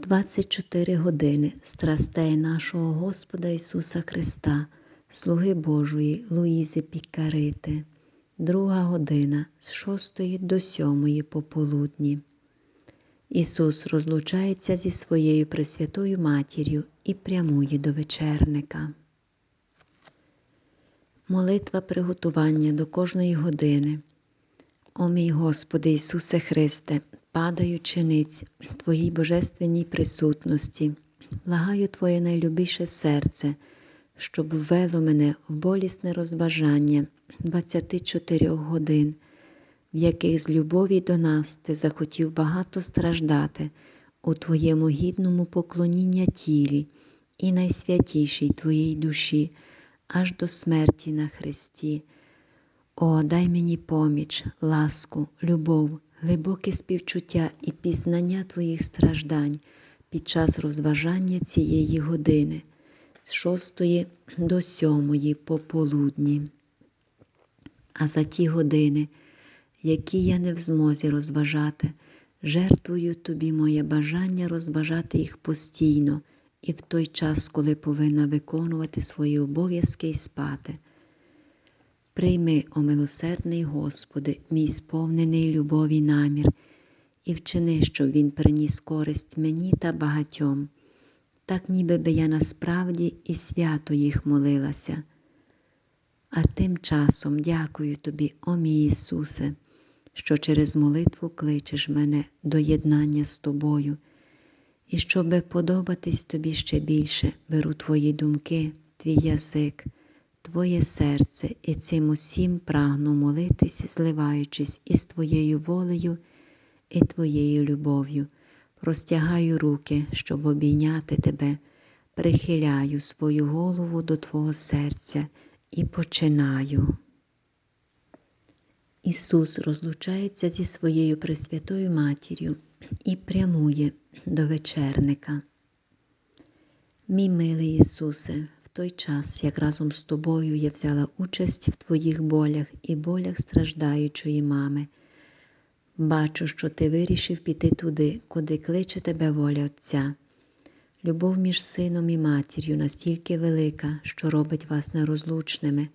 24 години страстей нашого Господа Ісуса Христа, Слуги Божої Луїзи Пікарити, друга година з 6 до 7 пополудні. Ісус розлучається зі своєю Пресвятою Матір'ю і прямує до вечерника. Молитва приготування до кожної години. О мій Господи Ісусе Христе, падаю чиниць Твоїй божественній присутності, благаю Твоє найлюбіше серце, щоб ввело мене в болісне розважання 24 годин, в яких з любові до нас Ти захотів багато страждати у Твоєму гідному поклоніння тілі і найсвятішій Твоїй душі, аж до смерті на Христі. О, дай мені поміч, ласку, любов, глибоке співчуття і пізнання Твоїх страждань під час розважання цієї години з шостої до сьомої пополудні. А за ті години, які я не в змозі розважати, жертвую тобі моє бажання розважати їх постійно і в той час, коли повинна виконувати свої обов'язки і спати. Прийми, о милосердний Господи, мій сповнений любові намір, і вчини, щоб він приніс користь мені та багатьом, так ніби би я насправді і свято їх молилася. А тим часом дякую тобі, о мій Ісусе, що через молитву кличеш мене до єднання з тобою, і щоби подобатись тобі ще більше, беру твої думки, твій язик. Твоє серце і цим усім прагну молитись, зливаючись із Твоєю волею і Твоєю любов'ю, простягаю руки, щоб обійняти Тебе, прихиляю свою голову до Твого серця і починаю. Ісус розлучається зі своєю Пресвятою Матір'ю і прямує до вечерника. Мій милий Ісусе, той час, як разом з тобою я взяла участь в твоїх болях і болях страждаючої мами. Бачу, що ти вирішив піти туди, куди кличе тебе воля Отця. Любов між сином і матір'ю настільки велика, що робить вас нерозлучними,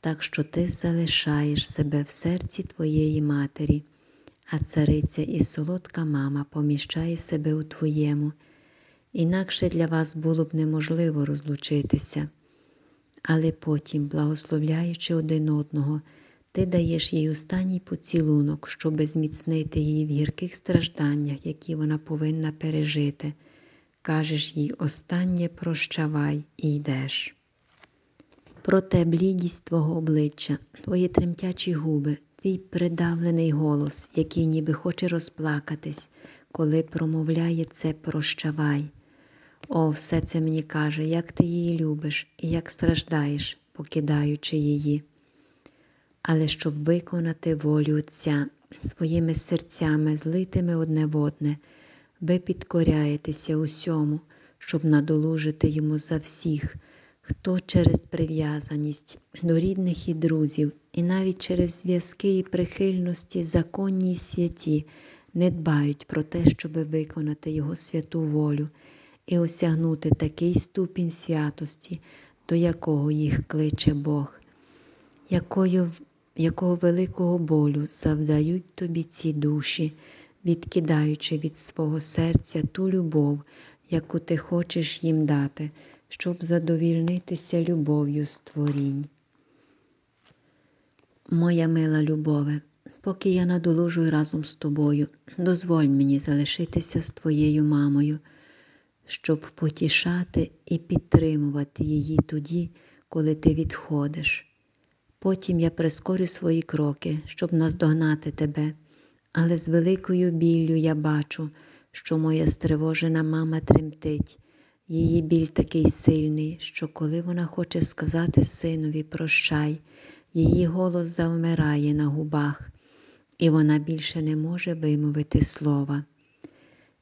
так що ти залишаєш себе в серці твоєї матері, а цариця і солодка мама поміщає себе у твоєму інакше для вас було б неможливо розлучитися. Але потім, благословляючи один одного, ти даєш їй останній поцілунок, щоби зміцнити її в гірких стражданнях, які вона повинна пережити. Кажеш їй останнє прощавай і йдеш. Проте блідість твого обличчя, твої тремтячі губи, твій придавлений голос, який ніби хоче розплакатись, коли промовляє це прощавай. О, все це мені каже, як ти її любиш і як страждаєш, покидаючи її. Але щоб виконати волю Отця своїми серцями, злитими одне в одне, ви підкоряєтеся усьому, щоб надолужити йому за всіх, хто через прив'язаність до рідних і друзів, і навіть через зв'язки і прихильності, законні святі, не дбають про те, щоб виконати Його святу волю і осягнути такий ступінь святості, до якого їх кличе Бог, якою, якого великого болю завдають тобі ці душі, відкидаючи від свого серця ту любов, яку ти хочеш їм дати, щоб задовільнитися любов'ю створінь. Моя мила любове, поки я надолужую разом з тобою, дозволь мені залишитися з твоєю мамою щоб потішати і підтримувати її тоді, коли ти відходиш. Потім я прискорю свої кроки, щоб наздогнати тебе, але з великою біллю я бачу, що моя стривожена мама тремтить. Її біль такий сильний, що коли вона хоче сказати синові прощай, її голос завмирає на губах, і вона більше не може вимовити слова.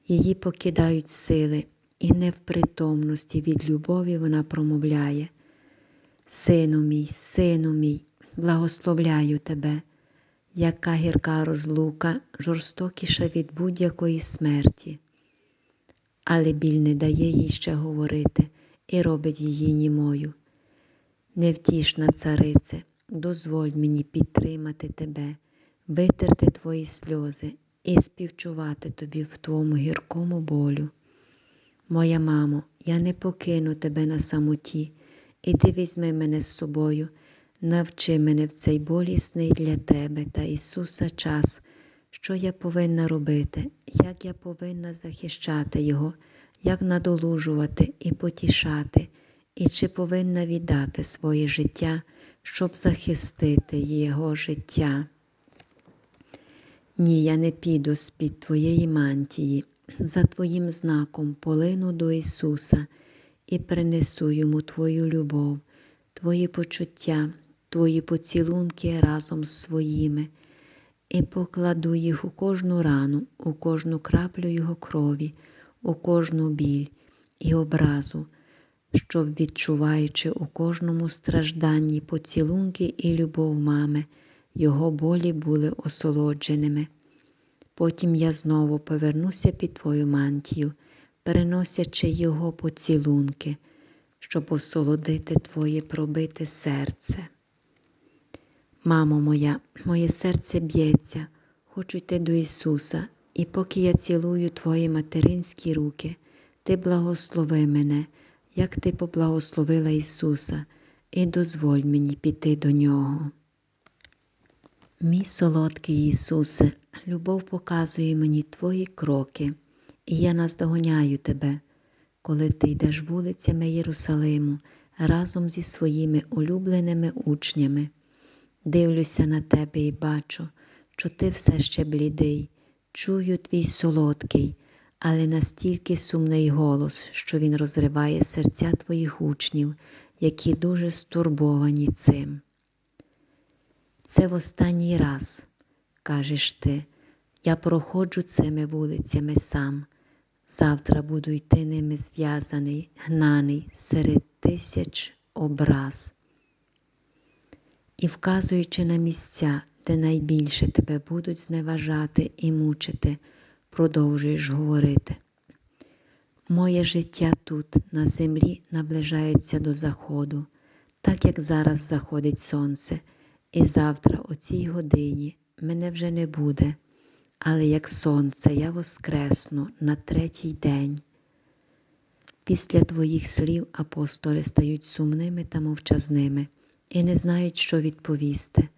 Її покидають сили, і не в притомності від любові вона промовляє. Сину мій, сину мій, благословляю тебе, яка гірка розлука, жорстокіша від будь-якої смерті. але біль не дає їй ще говорити і робить її німою. Невтішна царице, дозволь мені підтримати тебе, витерти твої сльози і співчувати тобі в твоєму гіркому болю. Моя мамо, я не покину тебе на самоті, іди візьми мене з собою, навчи мене в цей болісний для тебе та Ісуса час, що я повинна робити, як я повинна захищати Його, як надолужувати і потішати, і чи повинна віддати своє життя, щоб захистити Його життя. Ні, я не піду з-під Твоєї мантії, за Твоїм знаком полину до Ісуса і принесу Йому Твою любов, Твої почуття, Твої поцілунки разом з своїми, і покладу їх у кожну рану, у кожну краплю Його крові, у кожну біль і образу, щоб, відчуваючи у кожному стражданні поцілунки і любов мами, Його болі були осолодженими. Потім я знову повернуся під Твою мантію, переносячи Його поцілунки, щоб осолодити Твоє пробите серце. Мамо моя, моє серце б'ється, хочу йти до Ісуса, і поки я цілую Твої материнські руки, Ти благослови мене, як Ти поблагословила Ісуса, і дозволь мені піти до Нього. Мій солодкий Ісусе, любов показує мені Твої кроки, і я наздоганяю Тебе, коли Ти йдеш вулицями Єрусалиму разом зі своїми улюбленими учнями. Дивлюся на тебе і бачу, що ти все ще блідий, чую твій солодкий, але настільки сумний голос, що він розриває серця твоїх учнів, які дуже стурбовані цим. Це в останній раз, кажеш ти, я проходжу цими вулицями сам. Завтра буду йти ними зв'язаний, гнаний серед тисяч образ. І вказуючи на місця, де найбільше тебе будуть зневажати і мучити, продовжуєш говорити. Моє життя тут, на землі, наближається до заходу, так як зараз заходить сонце, і завтра, о цій годині, мене вже не буде, але як сонце я воскресну на третій день. Після твоїх слів апостоли стають сумними та мовчазними і не знають, що відповісти.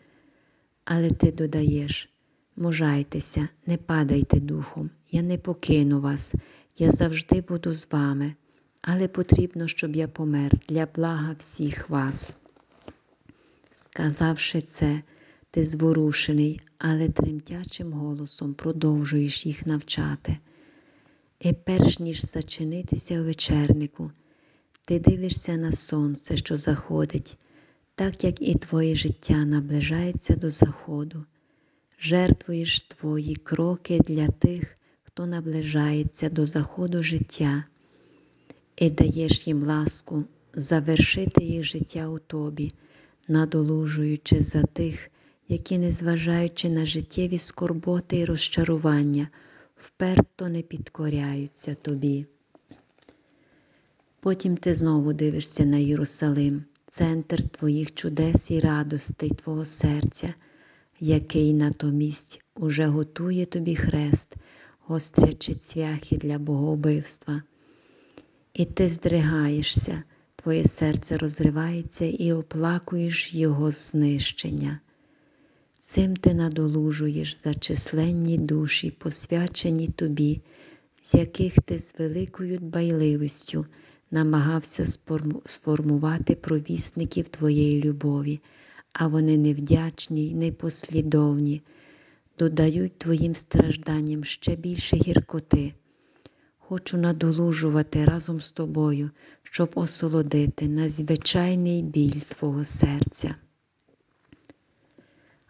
Але ти додаєш мужайтеся, не падайте духом, я не покину вас, я завжди буду з вами, але потрібно, щоб я помер для блага всіх вас. Сказавши це, ти зворушений, але тремтячим голосом продовжуєш їх навчати. І перш ніж зачинитися у вечернику, ти дивишся на сонце, що заходить, так як і твоє життя наближається до заходу, жертвуєш твої кроки для тих, хто наближається до заходу життя, і даєш їм ласку завершити їх життя у тобі, надолужуючи за тих, які, незважаючи на життєві скорботи і розчарування, вперто не підкоряються тобі. Потім ти знову дивишся на Єрусалим, центр твоїх чудес і радостей твого серця, який натомість уже готує тобі хрест, гострячи цвяхи для богоубивства. І ти здригаєшся, твоє серце розривається і оплакуєш його знищення. Цим ти надолужуєш за численні душі, посвячені тобі, з яких ти з великою дбайливістю намагався сформувати провісників твоєї любові, а вони невдячні й непослідовні, додають твоїм стражданням ще більше гіркоти. Хочу надолужувати разом з тобою, щоб осолодити надзвичайний біль твого серця.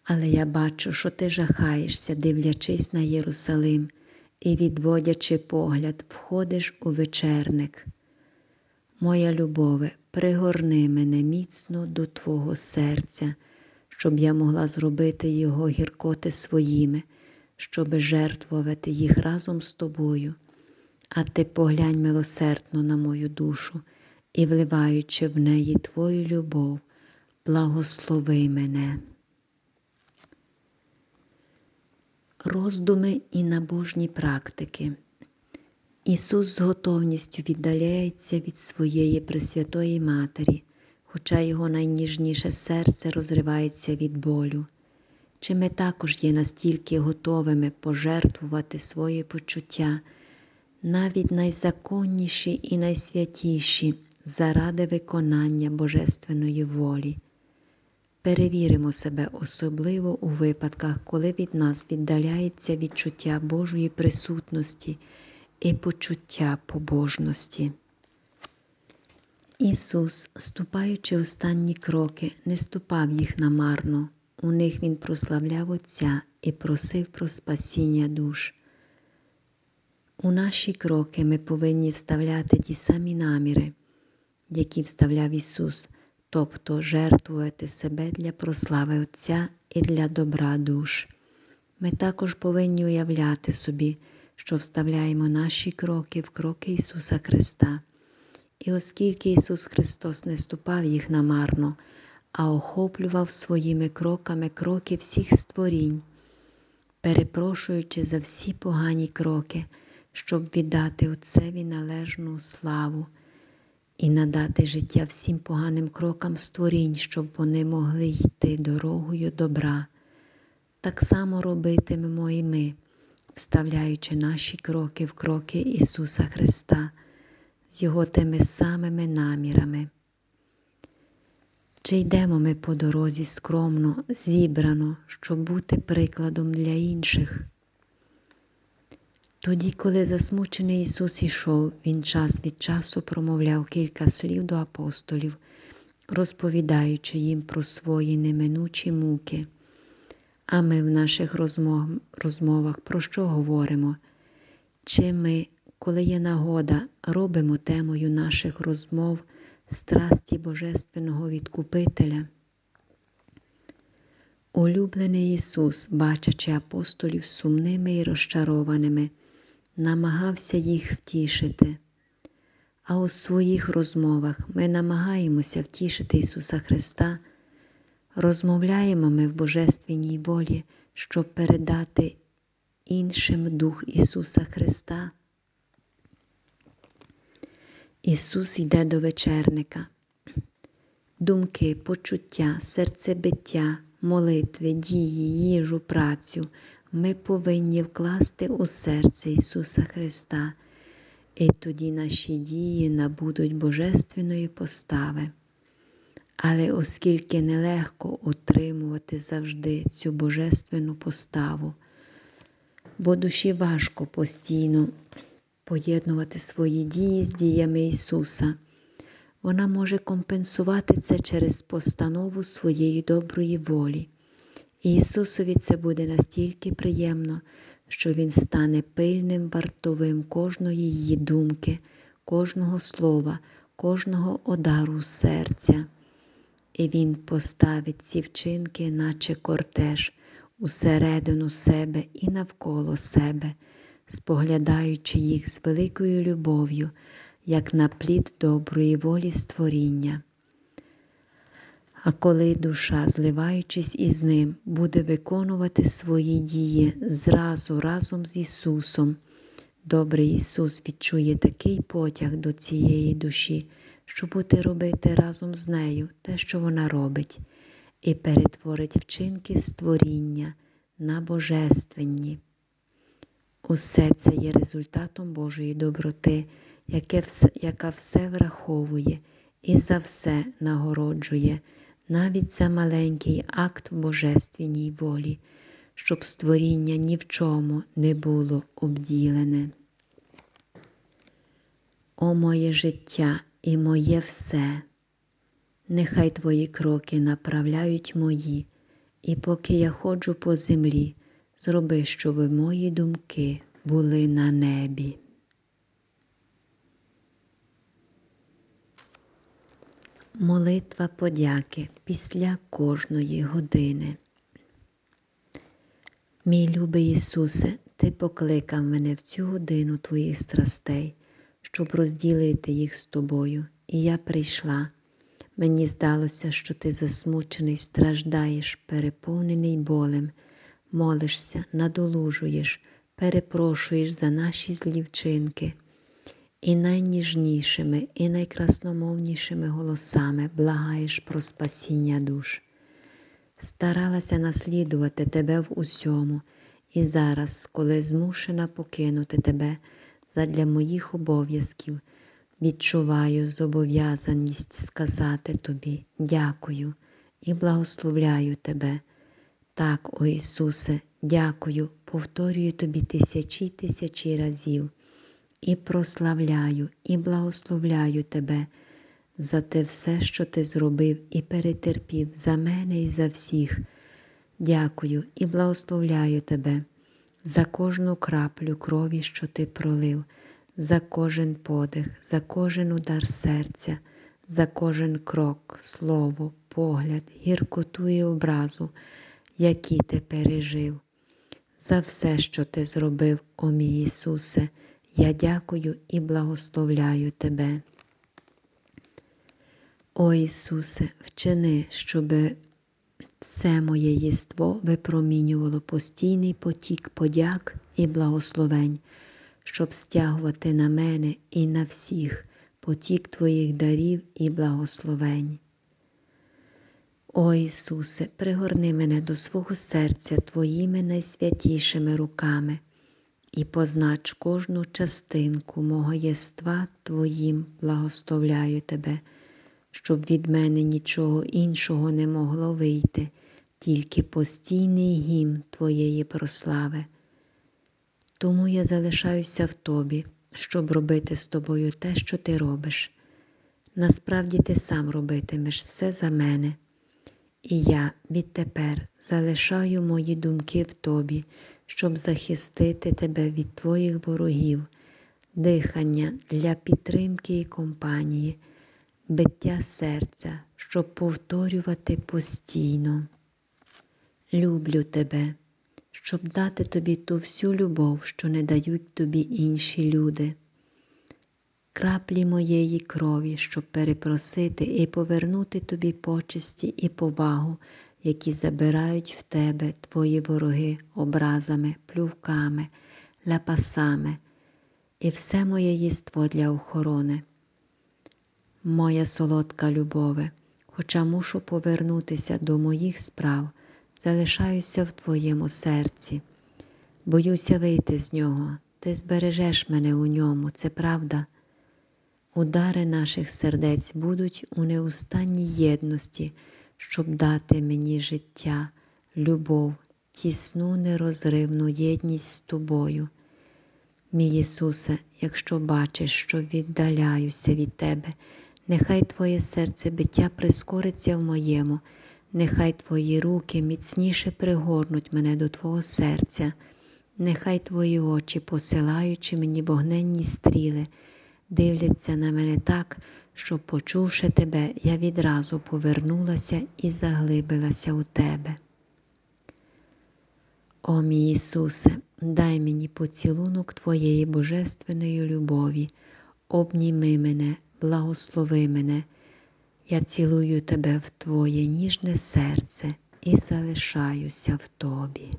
Але я бачу, що ти жахаєшся, дивлячись на Єрусалим і, відводячи погляд, входиш у вечерник. Моя любове, пригорни мене міцно до Твого серця, щоб я могла зробити його гіркоти своїми, щоб жертвувати їх разом з тобою, а ти поглянь милосердно на мою душу і, вливаючи в неї Твою любов, благослови мене. Роздуми і набожні практики. Ісус з готовністю віддаляється від своєї Пресвятої Матері, хоча його найніжніше серце розривається від болю. Чи ми також є настільки готовими пожертвувати свої почуття, навіть найзаконніші і найсвятіші заради виконання Божественної волі? Перевіримо себе особливо у випадках, коли від нас віддаляється відчуття Божої присутності і почуття побожності. Ісус, ступаючи останні кроки, не ступав їх намарно. У них Він прославляв Отця і просив про спасіння душ. У наші кроки ми повинні вставляти ті самі наміри, які вставляв Ісус, тобто жертвувати себе для прослави Отця і для добра душ. Ми також повинні уявляти собі, що вставляємо наші кроки в кроки Ісуса Христа. І оскільки Ісус Христос не ступав їх намарно, а охоплював своїми кроками кроки всіх створінь, перепрошуючи за всі погані кроки, щоб віддати Отцеві належну славу і надати життя всім поганим крокам створінь, щоб вони могли йти дорогою добра. Так само робитимемо і ми, вставляючи наші кроки в кроки Ісуса Христа з Його тими самими намірами. Чи йдемо ми по дорозі скромно, зібрано, щоб бути прикладом для інших? Тоді, коли засмучений Ісус ішов, Він час від часу промовляв кілька слів до апостолів, розповідаючи їм про свої неминучі муки. А ми в наших розмов, розмовах про що говоримо? Чи ми, коли є нагода, робимо темою наших розмов страсті Божественного Відкупителя? Улюблений Ісус, бачачи апостолів сумними і розчарованими, намагався їх втішити. А у своїх розмовах ми намагаємося втішити Ісуса Христа, розмовляємо ми в Божественній волі, щоб передати іншим Дух Ісуса Христа. Ісус йде до вечерника. Думки, почуття, серцебиття, молитви, дії, їжу, працю ми повинні вкласти у серце Ісуса Христа, і тоді наші дії набудуть божественної постави. Але оскільки нелегко утримувати завжди цю божественну поставу, бо душі важко постійно поєднувати свої дії з діями Ісуса, вона може компенсувати це через постанову своєї доброї волі. Ісусові це буде настільки приємно, що Він стане пильним вартовим кожної її думки, кожного слова, кожного одару серця. І Він поставить ці вчинки, наче кортеж, усередину себе і навколо себе, споглядаючи їх з великою любов'ю, як на плід доброї волі створіння. А коли душа, зливаючись із ним, буде виконувати свої дії зразу разом з Ісусом, добрий Ісус відчує такий потяг до цієї душі, що буде робити разом з нею те, що вона робить, і перетворить вчинки створіння на божественні. Усе це є результатом Божої доброти, яка все враховує і за все нагороджує навіть за маленький акт в божественній волі, щоб створіння ні в чому не було обділене. О моє життя і моє все, нехай твої кроки направляють мої, і поки я ходжу по землі, зроби, щоб мої думки були на небі. Молитва подяки після кожної години. Мій любий Ісусе, Ти покликав мене в цю годину твоїх страстей, щоб розділити їх з тобою, і я прийшла. Мені здалося, що ти засмучений, страждаєш, переповнений болем, молишся, надолужуєш, перепрошуєш за наші злі вчинки. І найніжнішими, і найкрасномовнішими голосами благаєш про спасіння душ. Старалася наслідувати тебе в усьому, і зараз, коли змушена покинути тебе задля моїх обов'язків, відчуваю зобов'язаність сказати тобі дякую і благословляю тебе. Так, о Ісусе, дякую, повторюю тобі тисячі тисячі разів і прославляю, і благословляю тебе за те все, що ти зробив і перетерпів за мене і за всіх. Дякую і благословляю тебе за кожну краплю крові, що ти пролив, за кожен подих, за кожен удар серця, за кожен крок, слово, погляд, гіркоту і образу, які ти пережив. За все, що ти зробив, о мій Ісусе, я дякую і благословляю Тебе. О Ісусе, вчини, щоб все моє єство випромінювало постійний потік подяк і благословень, щоб стягувати на мене і на всіх потік Твоїх дарів і благословень. О Ісусе, пригорни мене до свого серця Твоїми найсвятішими руками і познач кожну частинку мого єства Твоїм благословляю Тебе, щоб від мене нічого іншого не могло вийти, тільки постійний гімн Твоєї прослави. Тому я залишаюся в Тобі, щоб робити з тобою те, що ти робиш. Насправді ти сам робитимеш все за мене. І я відтепер залишаю мої думки в тобі, щоб захистити тебе від твоїх ворогів, дихання для підтримки і компанії, биття серця, щоб повторювати постійно. Люблю тебе, щоб дати тобі ту всю любов, що не дають тобі інші люди. Краплі моєї крові, щоб перепросити і повернути тобі почесті і повагу, які забирають в тебе твої вороги образами, плювками, ляпасами, і все моє єство для охорони. Моя солодка любове, хоча мушу повернутися до моїх справ, залишаюся в твоєму серці. Боюся вийти з нього, ти збережеш мене у ньому, це правда. Удари наших сердець будуть у неустанній єдності, щоб дати мені життя, любов, тісну нерозривну єдність з тобою. Мій Ісусе, якщо бачиш, що віддаляюся від Тебе, нехай Твоє серце биття прискориться в моєму, нехай Твої руки міцніше пригорнуть мене до Твого серця, нехай Твої очі, посилаючи мені вогненні стріли, дивляться на мене так, що, почувши тебе, я відразу повернулася і заглибилася у тебе. О мій Ісусе, дай мені поцілунок Твоєї божественної любові, обніми мене, благослови мене, я цілую тебе в Твоє ніжне серце і залишаюся в Тобі.